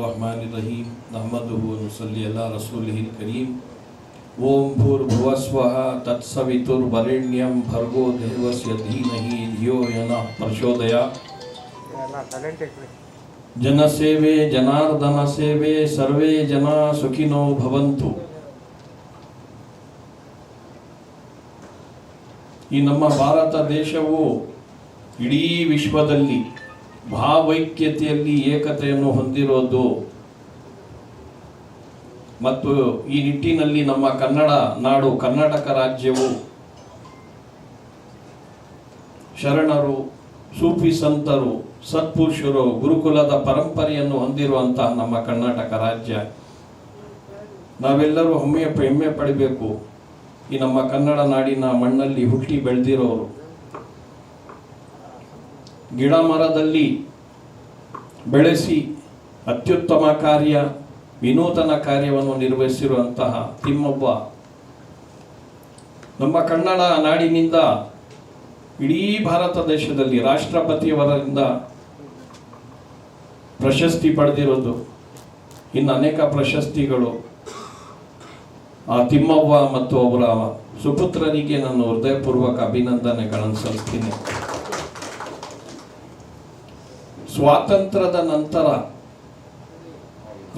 बसमीम अहमद रसूल करीम ओम भूर्भुवस्व तत्सवितुर्वरेण्यम भर्गो देवस्य धीमहि धियो यनः प्रचोदया जनसेवे जनार्दनसेवे सर्वे जना सुखिनो भवन्तु ಈ ನಮ್ಮ ಭಾರತ ದೇಶವು ಇಡೀ ವಿಶ್ವದಲ್ಲಿ ಭಾವೈಕ್ಯತೆಯಲ್ಲಿ ಏಕತೆಯನ್ನು ಹೊಂದಿರೋದು. ಮತ್ತು ಈ ನಿಟ್ಟಿನಲ್ಲಿ ನಮ್ಮ ಕನ್ನಡ ನಾಡು, ಕರ್ನಾಟಕ ರಾಜ್ಯವು ಶರಣರು, ಸೂಫಿ ಸಂತರು, ಸತ್ಪುರುಷರು, ಗುರುಕುಲದ ಪರಂಪರೆಯನ್ನು ಹೊಂದಿರುವಂತಹ ನಮ್ಮ ಕರ್ನಾಟಕ ರಾಜ್ಯ. ನಾವೆಲ್ಲರೂ ಹೆಮ್ಮೆ ಹೆಮ್ಮೆ ಪಡಿಬೇಕು. ಈ ನಮ್ಮ ಕನ್ನಡ ನಾಡಿನ ಮಣ್ಣಲ್ಲಿ ಹುಟ್ಟಿ ಬೆಳೆದಿರೋರು. ಗಿಡ ಮರದಲ್ಲಿ ಬೆಳೆಸಿ ಅತ್ಯುತ್ತಮ ಕಾರ್ಯ, ವಿನೂತನ ಕಾರ್ಯವನ್ನು ನಿರ್ವಹಿಸಿರುವಂತಹ ತಿಮ್ಮವ್ವ. ನಮ್ಮ ಕನ್ನಡ ನಾಡಿನಿಂದ ಇಡೀ ಭಾರತ ದೇಶದಲ್ಲಿ ರಾಷ್ಟ್ರಪತಿಯವರಿಂದ ಪ್ರಶಸ್ತಿ ಪಡೆದಿರೋದು ಇನ್ನು ಅನೇಕ ಪ್ರಶಸ್ತಿಗಳು ಆ ತಿಮ್ಮವ್ವ ಮತ್ತು ಅವರ ಸುಪುತ್ರರಿಗೆ ನಾನು ಹೃದಯಪೂರ್ವಕ ಅಭಿನಂದನೆಗಳನ್ನು ಸಲ್ಲಿಸ್ತೀನಿ. ಸ್ವಾತಂತ್ರ್ಯದ ನಂತರ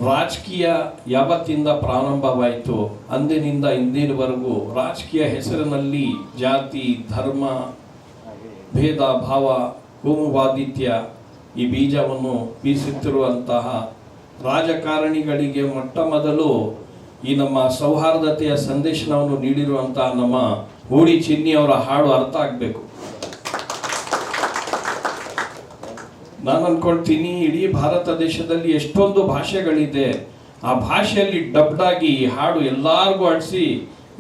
ರಾಜಕೀಯ ಯಾವತ್ತಿಂದ ಪ್ರಾರಂಭವಾಯಿತು, ಅಂದಿನಿಂದ ಇಂದಿನವರೆಗೂ ರಾಜಕೀಯ ಹೆಸರಿನಲ್ಲಿ ಜಾತಿ, ಧರ್ಮ, ಭೇದ, ಭಾವ, ಕೋಮುವಾದಿತ್ಯ ಈ ಬೀಜವನ್ನು ಬೀಸುತ್ತಿರುವಂತಹ ರಾಜಕಾರಣಿಗಳಿಗೆ ಮೊಟ್ಟ ಮೊದಲು ಈ ನಮ್ಮ ಸೌಹಾರ್ದತೆಯ ಸಂದೇಶವನ್ನು ನೀಡಿರುವಂತಹ ನಮ್ಮ ಹೂಡಿ ಚಿನ್ನಿ ಅವರ ಹಾಡು ಅರ್ಥ ಆಗಬೇಕು. ನಾನು ಅನ್ಕೊಳ್ತೀನಿ, ಇಡೀ ಭಾರತ ದೇಶದಲ್ಲಿ ಎಷ್ಟೊಂದು ಭಾಷೆಗಳಿದೆ. ಆ ಭಾಷೆಯಲ್ಲಿ ಡಬ್ಡಾಗಿ ಹಾಡು ಎಲ್ಲಾರ್ಗೂ ಅಡಿಸಿ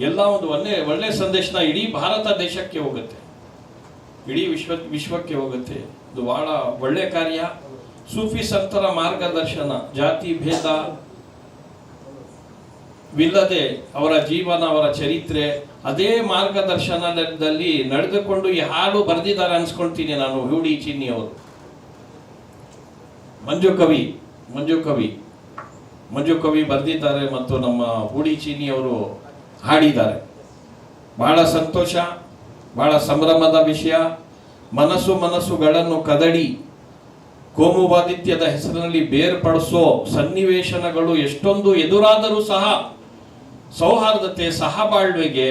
ಎಲ್ಲ ಒಂದು ಒಳ್ಳೆ ಒಳ್ಳೆ ಸಂದೇಶನ ಇಡೀ ಭಾರತ ದೇಶಕ್ಕೆ ಹೋಗುತ್ತೆ. ಇಡೀ ವಿಶ್ವ, ವಿಶ್ವಕ್ಕೆ ಹೋಗುತ್ತೆ. ಇದು ಬಹಳ ಒಳ್ಳೆ ಕಾರ್ಯ. ಸೂಫಿ ಸಂತರ ಮಾರ್ಗದರ್ಶನ, ಜಾತಿ ಭೇದ ವಿಲ್ಲದೆ ಅವರ ಜೀವನ, ಅವರ ಚರಿತ್ರೆ, ಅದೇ ಮಾರ್ಗದರ್ಶನದಲ್ಲಿ ನಡೆದುಕೊಂಡು ಈ ಹಾಡು ಬರೆದಿದ್ದಾರೆ ಅನ್ಸ್ಕೊಳ್ತೀನಿ ನಾನು, ಹೂಡಿ ಚಿನ್ನಿ ಅವರು. ಮಂಜು ಕವಿ ಮಂಜು ಕವಿ ಮಂಜು ಕವಿ ಬರೆದಿದ್ದಾರೆ ಮತ್ತು ನಮ್ಮ ಹೂಡಿ ಚೀನಿ ಅವರು ಹಾಡಿದ್ದಾರೆ. ಬಹಳ ಸಂತೋಷ, ಬಹಳ ಸಂಭ್ರಮದ ವಿಷಯ. ಮನಸ್ಸು ಮನಸ್ಸುಗಳನ್ನು ಕದಡಿ ಕೋಮುವಾದಿತ್ಯದ ಹೆಸರಿನಲ್ಲಿ ಬೇರ್ಪಡಿಸೋ ಸನ್ನಿವೇಶನಗಳು ಎಷ್ಟೊಂದು ಎದುರಾದರೂ ಸಹ ಸೌಹಾರ್ದತೆ, ಸಹಬಾಳ್ವೆಗೆ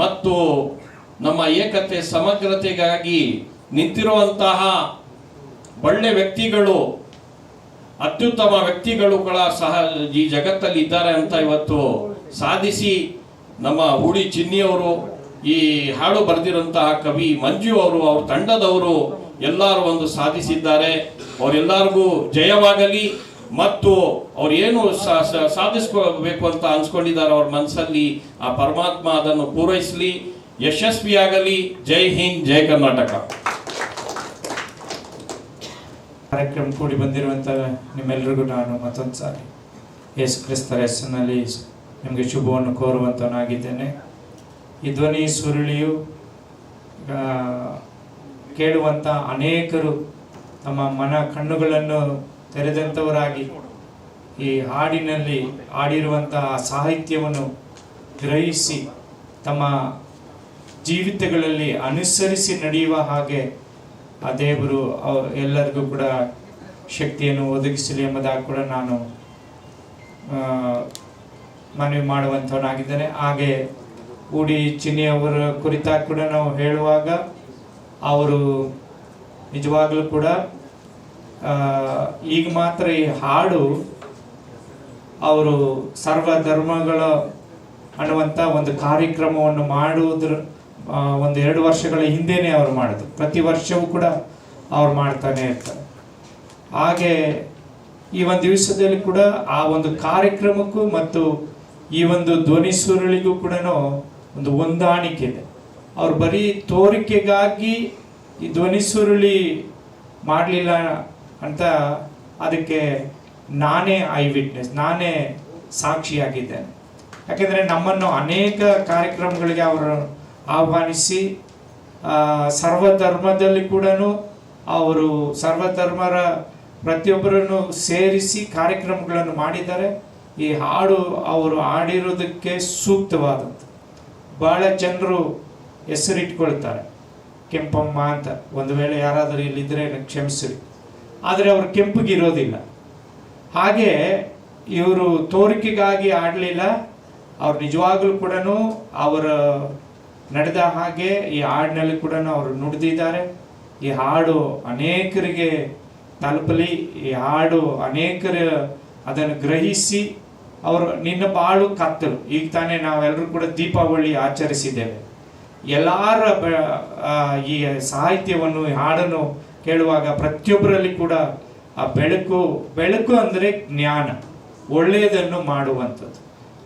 ಮತ್ತು ನಮ್ಮ ಏಕತೆ, ಸಮಗ್ರತೆಗಾಗಿ ನಿಂತಿರುವಂತಹ ಒಳ್ಳೆ ವ್ಯಕ್ತಿಗಳು, ಅತ್ಯುತ್ತಮ ವ್ಯಕ್ತಿಗಳು ಸಹ ಈ ಜಗತ್ತಲ್ಲಿ ಇದ್ದಾರೆ ಅಂತ ಇವತ್ತು ಸಾಧಿಸಿ ನಮ್ಮ ಹೂಡಿ ಚಿನ್ನಿಯವರು, ಈ ಹಾಡು ಬರೆದಿರುವಂತಹ ಕವಿ ಮಂಜು ಅವರು, ಅವ್ರ ತಂಡದವರು ಎಲ್ಲರೂ ಒಂದು ಸಾಧಿಸಿದ್ದಾರೆ. ಅವರೆಲ್ಲರಿಗೂ ಜಯವಾಗಲಿ ಮತ್ತು ಅವ್ರು ಏನು ಸಾಧಿಸ್ಕೋಬೇಕು ಅಂತ ಅನ್ಸ್ಕೊಂಡಿದ್ದಾರೆ ಅವ್ರ ಮನಸ್ಸಲ್ಲಿ ಆ ಪರಮಾತ್ಮ ಅದನ್ನು ಪೂರೈಸಲಿ. ಯಶಸ್ವಿಯಾಗಲಿ. ಜೈ ಹಿಂದ್, ಜೈ ಕರ್ನಾಟಕ. ಕಾರ್ಯಕ್ರಮ ಕೂಡಿ ಬಂದಿರುವಂಥ ನಿಮ್ಮೆಲ್ಲರಿಗೂ ನಾನು ಮತ್ತೊಂದು ಸಾರಿ. ಯೇಸು ಕ್ರಿಸ್ತರ ಹೆಸರಿನಲ್ಲಿ ನಿಮಗೆ ಶುಭವನ್ನು ಕೋರುವಂತನಾಗಿದ್ದೇನೆ ಈ ಧ್ವನಿ ಸುರುಳಿಯು ಕೇಳುವಂಥ ಅನೇಕರು ತಮ್ಮ ಮನ ಕಣ್ಣುಗಳನ್ನು ತೆರೆದಂಥವರಾಗಿ ಈ ಹಾಡಿನಲ್ಲಿ ಹಾಡಿರುವಂತಹ ಸಾಹಿತ್ಯವನ್ನು ಗ್ರಹಿಸಿ ತಮ್ಮ ಜೀವಿತಗಳಲ್ಲಿ ಅನುಸರಿಸಿ ನಡೆಯುವ ಹಾಗೆ ಆ ದೇವರು ಎಲ್ಲರಿಗೂ ಕೂಡ ಶಕ್ತಿಯನ್ನು ಒದಗಿಸಲಿ ಎಂಬುದಾಗಿ ಕೂಡ ನಾನು ಮನವಿ ಮಾಡುವಂಥವನಾಗಿದ್ದೇನೆ. ಹಾಗೆ ಉಡಿ ಚಿನ್ನಿ ಅವರ ಕುರಿತಾಗಿ ಕೂಡ ನಾವು ಹೇಳುವಾಗ ಅವರು ನಿಜವಾಗಲೂ ಕೂಡ ಈಗ ಮಾತ್ರ ಈ ಹಾಡು ಅವರು ಸರ್ವ ಧರ್ಮಗಳ ಅನ್ನುವಂಥ ಒಂದು ಕಾರ್ಯಕ್ರಮವನ್ನು ಮಾಡುವುದ್ರ ಒಂದು ಎರಡು ವರ್ಷಗಳ ಹಿಂದೆಯೇ ಅವರು ಮಾಡೋದು ಪ್ರತಿ ವರ್ಷವೂ ಕೂಡ ಅವ್ರು ಮಾಡ್ತಾನೆ ಇರ್ತಾರೆ. ಹಾಗೆ ಈ ಒಂದು ದಿವಸದಲ್ಲಿ ಕೂಡ ಆ ಒಂದು ಕಾರ್ಯಕ್ರಮಕ್ಕೂ ಮತ್ತು ಈ ಒಂದು ಧ್ವನಿ ಸುರುಳಿಗೂ ಕೂಡ ಒಂದು ಹೊಂದಾಣಿಕೆ ಇದೆ. ಅವ್ರು ಬರೀ ತೋರಿಕೆಗಾಗಿ ಈ ಧ್ವನಿ ಸುರುಳಿ ಮಾಡಲಿಲ್ಲ ಅಂತ ಅದಕ್ಕೆ ನಾನೇ ಐ ವಿಟ್ನೆಸ್, ನಾನೇ ಸಾಕ್ಷಿಯಾಗಿದ್ದೇನೆ. ಯಾಕೆಂದರೆ ನಮ್ಮನ್ನು ಅನೇಕ ಕಾರ್ಯಕ್ರಮಗಳಿಗೆ ಅವರು ಆಹ್ವಾನಿಸಿ ಸರ್ವಧರ್ಮದಲ್ಲಿ ಕೂಡ ಅವರು ಸರ್ವಧರ್ಮರ ಪ್ರತಿಯೊಬ್ಬರನ್ನು ಸೇರಿಸಿ ಕಾರ್ಯಕ್ರಮಗಳನ್ನು ಮಾಡಿದ್ದಾರೆ. ಈ ಹಾಡು ಅವರು ಹಾಡಿರೋದಕ್ಕೆ ಸೂಕ್ತವಾದಂಥ ಬಹಳ ಜನರು ಹೆಸರಿಟ್ಕೊಳ್ತಾರೆ. ಕೆಂಪಮ್ಮ ಅಂತ ಒಂದು ವೇಳೆ ಯಾರಾದರೂ ಇಲ್ಲಿದ್ದರೆ ಕ್ಷಮಿಸಿರಿ. ಆದರೆ ಅವರು ಕೆಂಪಗಿರೋದಿಲ್ಲ. ಹಾಗೆ ಇವರು ತೋರಿಕೆಗಾಗಿ ಆಡಲಿಲ್ಲ ಅವ್ರು ನಿಜವಾಗ್ಲೂ ಕೂಡ ಅವರ ನಡೆದ ಹಾಗೆ ಈ ಹಾಡಿನಲ್ಲಿ ಕೂಡ ಅವರು ನುಡಿದಿದ್ದಾರೆ. ಈ ಹಾಡು ಅನೇಕರಿಗೆ ತಲುಪಲಿ, ಈ ಹಾಡು ಅನೇಕರು ಅದನ್ನು ಗ್ರಹಿಸಿ ಅವರು ನಿನ್ನ ಬಾಳು ಕತ್ತಲು. ಈಗ ತಾನೇ ನಾವೆಲ್ಲರೂ ಕೂಡ ದೀಪಾವಳಿ ಆಚರಿಸಿದ್ದೇವೆ. ಎಲ್ಲರ ಈ ಸಾಹಿತ್ಯವನ್ನು, ಈ ಹಾಡನ್ನು ಕೇಳುವಾಗ ಪ್ರತಿಯೊಬ್ಬರಲ್ಲಿ ಕೂಡ ಆ ಬೆಳಕು ಬೆಳಕು ಅಂದರೆ ಜ್ಞಾನ, ಒಳ್ಳೆಯದನ್ನು ಮಾಡುವಂಥದ್ದು.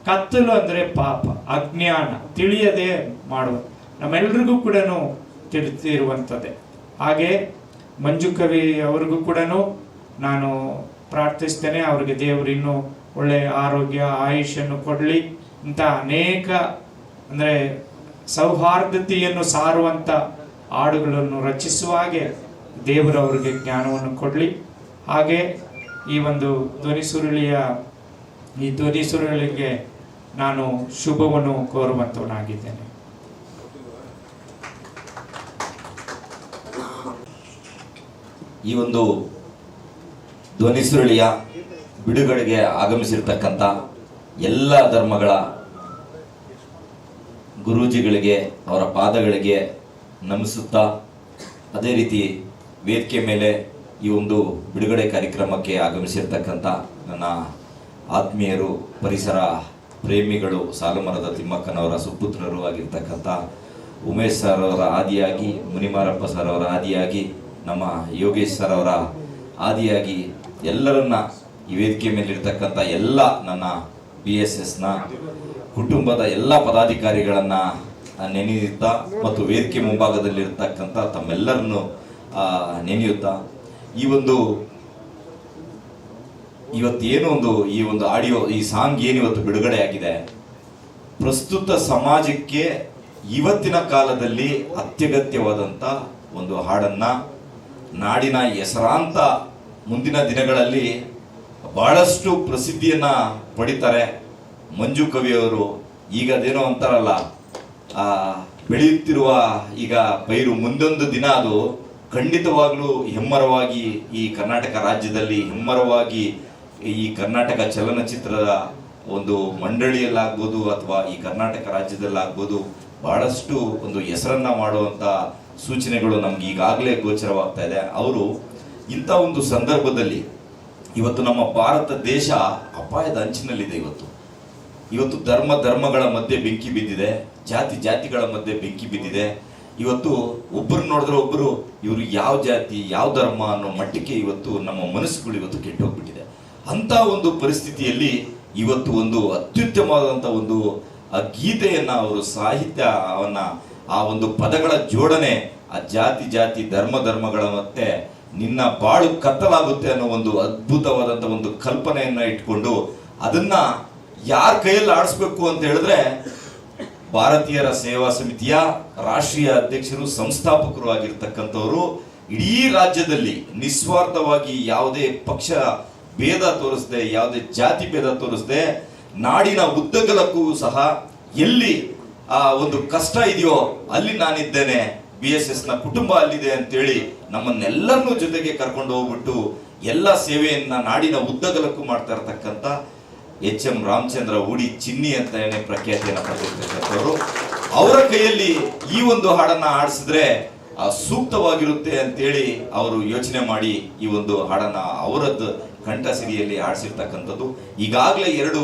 ಕತ್ತಲು ಅಂದರೆ ಪಾಪ, ಅಜ್ಞಾನ, ತಿಳಿಯದೆ ಮಾಡುವ. ನಮ್ಮೆಲ್ರಿಗೂ ಕೂಡ ತಿಳಿದಿರುವಂಥದ್ದೇ ಹಾಗೆ ಮಂಜು ಕವಿ ಅವರಿಗೂ ಕೂಡ ನಾನು ಪ್ರಾರ್ಥಿಸ್ತೇನೆ, ಅವ್ರಿಗೆ ದೇವರು ಇನ್ನೂ ಒಳ್ಳೆಯ ಆರೋಗ್ಯ ಆಯುಷನ್ನು ಕೊಡಲಿ. ಇಂಥ ಅನೇಕ ಅಂದರೆ ಸೌಹಾರ್ದತೆಯನ್ನು ಸಾರುವಂಥ ಹಾಡುಗಳನ್ನು ರಚಿಸುವ ಹಾಗೆ ದೇವರು ಅವರಿಗೆ ಜ್ಞಾನವನ್ನು ಕೊಡಲಿ. ಹಾಗೆ ಈ ಒಂದು ಧ್ವನಿ ಸುರುಳಿಯ ಈ ಧ್ವನಿ ಸುರುಳಿಗೆ ನಾನು ಶುಭವನ್ನು ಕೋರುವಂತವನಾಗಿದ್ದೇನೆ. ಈ ಒಂದು ಧ್ವನಿ ಸುರುಳಿಯ ಬಿಡುಗಡೆಗೆ ಆಗಮಿಸಿರ್ತಕ್ಕಂಥ ಎಲ್ಲ ಧರ್ಮಗಳ ಗುರೂಜಿಗಳಿಗೆ, ಅವರ ಪಾದಗಳಿಗೆ ನಮಿಸುತ್ತಾ, ಅದೇ ರೀತಿ ವೇದಿಕೆ ಮೇಲೆ ಈ ಒಂದು ಬಿಡುಗಡೆ ಕಾರ್ಯಕ್ರಮಕ್ಕೆ ಆಗಮಿಸಿರ್ತಕ್ಕಂಥ ನನ್ನ ಆತ್ಮೀಯರು, ಪರಿಸರ ಪ್ರೇಮಿಗಳು ಸಾಲುಮರದ ತಿಮ್ಮಕ್ಕನವರ ಸುಪುತ್ರರು ಆಗಿರ್ತಕ್ಕಂಥ ಉಮೇಶ್ ಸರ್ ಅವರ ಆದಿಯಾಗಿ, ಮುನಿಮಾರಪ್ಪ ಸರ್ ಅವರ ಆದಿಯಾಗಿ, ನಮ್ಮ ಯೋಗೇಶ್ ಸರ್ ಅವರ ಆದಿಯಾಗಿ ಎಲ್ಲರನ್ನ ಈ ವೇದಿಕೆ ಮೇಲಿರ್ತಕ್ಕಂಥ ಎಲ್ಲ ನನ್ನ ಬಿ ಎಸ್ ಎಸ್ನ ಕುಟುಂಬದ ಎಲ್ಲ ಪದಾಧಿಕಾರಿಗಳನ್ನು ನೆನೆಯುತ್ತಾ ಮತ್ತು ವೇದಿಕೆ ಮುಂಭಾಗದಲ್ಲಿರ್ತಕ್ಕಂಥ ತಮ್ಮೆಲ್ಲರನ್ನು ನೆನೆಯುತ್ತಾ ಈ ಒಂದು ಇವತ್ತೇನು ಒಂದು ಈ ಒಂದು ಆಡಿಯೋ, ಈ ಸಾಂಗ್ ಏನು ಇವತ್ತು ಬಿಡುಗಡೆ ಆಗಿದೆ? ಪ್ರಸ್ತುತ ಸಮಾಜಕ್ಕೆ ಇವತ್ತಿನ ಕಾಲದಲ್ಲಿ ಅತ್ಯಗತ್ಯವಾದಂಥ ಒಂದು ಹಾಡನ್ನು ನಾಡಿನ ಹೆಸರಾಂತ ಮುಂದಿನ ದಿನಗಳಲ್ಲಿ ಬಹಳಷ್ಟು ಪ್ರಸಿದ್ಧಿಯನ್ನು ಪಡಿತಾರೆ ಮಂಜು ಕವಿಯವರು ಈಗ ಅದೇನೋ ಅಂತಾರಲ್ಲ ಬೆಳೆಯುತ್ತಿರುವ ಈಗ ಪೈರು ಮುಂದೊಂದು ದಿನ ಅದು ಖಂಡಿತವಾಗ್ಲೂ ಹೆಮ್ಮರವಾಗಿ ಈ ಕರ್ನಾಟಕ ರಾಜ್ಯದಲ್ಲಿ ಹೆಮ್ಮರವಾಗಿ ಈ ಕರ್ನಾಟಕ ಚಲನಚಿತ್ರದ ಒಂದು ಮಂಡಳಿಯಲ್ಲಾಗ್ಬೋದು ಅಥವಾ ಈ ಕರ್ನಾಟಕ ರಾಜ್ಯದಲ್ಲಾಗ್ಬೋದು ಬಹಳಷ್ಟು ಒಂದು ಹೆಸರನ್ನ ಮಾಡುವಂತ ಸೂಚನೆಗಳು ನಮ್ಗೆ ಈಗಾಗಲೇ ಗೋಚರವಾಗ್ತಾ ಇದೆ. ಅವರು ಇಂಥ ಒಂದು ಸಂದರ್ಭದಲ್ಲಿ ಇವತ್ತು ನಮ್ಮ ಭಾರತ ದೇಶ ಅಪಾಯದ ಅಂಚಿನಲ್ಲಿದೆ ಇವತ್ತು. ಇವತ್ತು ಧರ್ಮ ಧರ್ಮಗಳ ಮಧ್ಯೆ ಬೆಂಕಿ ಬಿದ್ದಿದೆ, ಜಾತಿ ಜಾತಿಗಳ ಮಧ್ಯೆ ಬೆಂಕಿ ಬಿದ್ದಿದೆ. ಇವತ್ತು ಒಬ್ಬರು ನೋಡಿದ್ರೆ ಒಬ್ಬರು ಇವರು ಯಾವ ಜಾತಿ, ಯಾವ ಧರ್ಮ ಅನ್ನೋ ಮಟ್ಟಕ್ಕೆ ಇವತ್ತು ನಮ್ಮ ಮನಸ್ಸುಗಳು ಇವತ್ತು ಕೆಟ್ಟೋಗ್ಬಿಟ್ಟಿದೆ. ಅಂತ ಒಂದು ಪರಿಸ್ಥಿತಿಯಲ್ಲಿ ಇವತ್ತು ಒಂದು ಅತ್ಯುತ್ತಮವಾದಂಥ ಒಂದು, ಆ ಗೀತೆಯನ್ನು, ಅವರು ಸಾಹಿತ್ಯವನ್ನ ಆ ಒಂದು ಪದಗಳ ಜೋಡಣೆ, ಆ ಜಾತಿ ಜಾತಿ, ಧರ್ಮ, ಧರ್ಮಗಳ ಮತ್ತೆ ನಿನ್ನ ಬಾಳು ಕತ್ತಲಾಗುತ್ತೆ ಅನ್ನೋ ಒಂದು ಅದ್ಭುತವಾದಂಥ ಒಂದು ಕಲ್ಪನೆಯನ್ನ ಇಟ್ಕೊಂಡು ಅದನ್ನ ಯಾರ ಕೈಯಲ್ಲಿ ಆಡಿಸ್ಬೇಕು ಅಂತ ಹೇಳಿದ್ರೆ ಭಾರತೀಯರ ಸೇವಾ ಸಮಿತಿಯ ರಾಷ್ಟ್ರೀಯ ಅಧ್ಯಕ್ಷರು, ಸಂಸ್ಥಾಪಕರು ಆಗಿರ್ತಕ್ಕಂಥವರು. ಇಡೀ ರಾಜ್ಯದಲ್ಲಿ ನಿಸ್ವಾರ್ಥವಾಗಿ ಯಾವುದೇ ಪಕ್ಷ ಭೇದ ತೋರಿಸದೆ, ಯಾವುದೇ ಜಾತಿ ಭೇದ ತೋರಿಸದೆ, ನಾಡಿನ ಉದ್ದಗಲಕ್ಕೂ ಸಹ ಎಲ್ಲಿ, ಆ, ಒಂದು ಕಷ್ಟ ಇದೆಯೋ ಅಲ್ಲಿ ನಾನಿದ್ದೇನೆ. ಬಿ ಎಸ್ ಎಸ್ನ ಕುಟುಂಬ ಅಲ್ಲಿದೆ ಅಂತೇಳಿ ನಮ್ಮನ್ನೆಲ್ಲರನ್ನೂ ಜೊತೆಗೆ ಕರ್ಕೊಂಡು ಹೋಗ್ಬಿಟ್ಟು ಎಲ್ಲ ಸೇವೆಯನ್ನ ನಾಡಿನ ಉದ್ದಗಲಕ್ಕೂ ಮಾಡ್ತಾ ಇರತಕ್ಕಂಥ ಎಚ್ ಎಂ ರಾಮಚಂದ್ರ ಉಡಿ ಚಿನ್ನಿ ಅಂತ ಏನೇ ಪ್ರಖ್ಯಾತಿಯನ್ನು ಪಡೆದಿರ್ತಕ್ಕಂಥವ್ರು, ಅವರ ಕೈಯಲ್ಲಿ ಈ ಒಂದು ಹಾಡನ್ನ ಆಡಿಸಿದ್ರೆ ಸೂಕ್ತವಾಗಿರುತ್ತೆ ಅಂತೇಳಿ ಅವರು ಯೋಚನೆ ಮಾಡಿ ಈ ಒಂದು ಹಾಡನ್ನ ಅವರದ್ದು ಕಂಠ ಸಿರಿಯಲ್ಲಿ ಆಡಿಸಿರ್ತಕ್ಕಂಥದ್ದು. ಈಗಾಗಲೇ ಎರಡು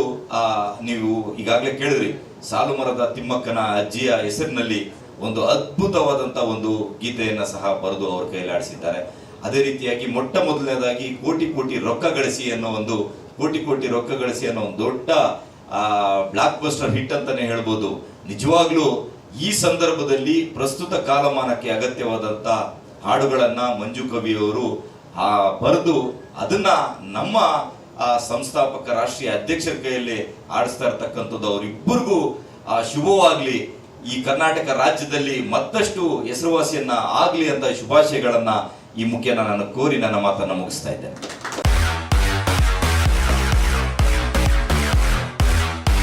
ನೀವು ಈಗಾಗಲೇ ಕೇಳಿದ್ರಿ. ಸಾಲು ಮರದ ತಿಮ್ಮಕ್ಕನ ಅಜ್ಜಿಯ ಹೆಸರಿನಲ್ಲಿ ಒಂದು ಅದ್ಭುತವಾದಂತ ಒಂದು ಗೀತೆಯನ್ನು ಸಹ ಬರೆದು ಅವ್ರ ಕೈಯಲ್ಲಿ ಆಡಿಸಿದ್ದಾರೆ. ಅದೇ ರೀತಿಯಾಗಿ ಮೊಟ್ಟ ಮೊದಲನೇದಾಗಿ ಕೋಟಿ ಕೋಟಿ ರೊಕ್ಕ ಗಳಿಸಿ ಅನ್ನೋ ಒಂದು, ಕೋಟಿ ಕೋಟಿ ರೊಕ್ಕ ಗಳಿಸಿ ಅನ್ನೋ ಒಂದು ದೊಡ್ಡ ಬ್ಲಾಕ್ ಬಸ್ಟರ್ ಹಿಟ್ ಅಂತಾನೆ ಹೇಳ್ಬೋದು. ನಿಜವಾಗ್ಲೂ ಈ ಸಂದರ್ಭದಲ್ಲಿ ಪ್ರಸ್ತುತ ಕಾಲಮಾನಕ್ಕೆ ಅಗತ್ಯವಾದಂತ ಹಾಡುಗಳನ್ನು ಮಂಜು ಕವಿಯವರು ಆ, ಬರೆದು ಅದನ್ನ ನಮ್ಮ, ಆ, ಸಂಸ್ಥಾಪಕ, ರಾಷ್ಟ್ರೀಯ ಅಧ್ಯಕ್ಷರ ಕೈಯಲ್ಲಿ ಆಡಿಸ್ತಾ ಇರ್ತಕ್ಕಂಥದ್ದು ಅವರಿಬ್ಬರಿಗೂ, ಆ, ಶುಭವಾಗ್ಲಿ. ಈ ಕರ್ನಾಟಕ ರಾಜ್ಯದಲ್ಲಿ ಮತ್ತಷ್ಟು ಹೆಸರುವಾಸಿಯನ್ನ ಆಗ್ಲಿ ಅಂತ ಶುಭಾಶಯಗಳನ್ನ ಈ ಮುಖ್ಯನ ನಾನು ಕೋರಿ ನನ್ನ ಮಾತನ್ನ ಮುಗಿಸ್ತಾ ಇದ್ದೇನೆ.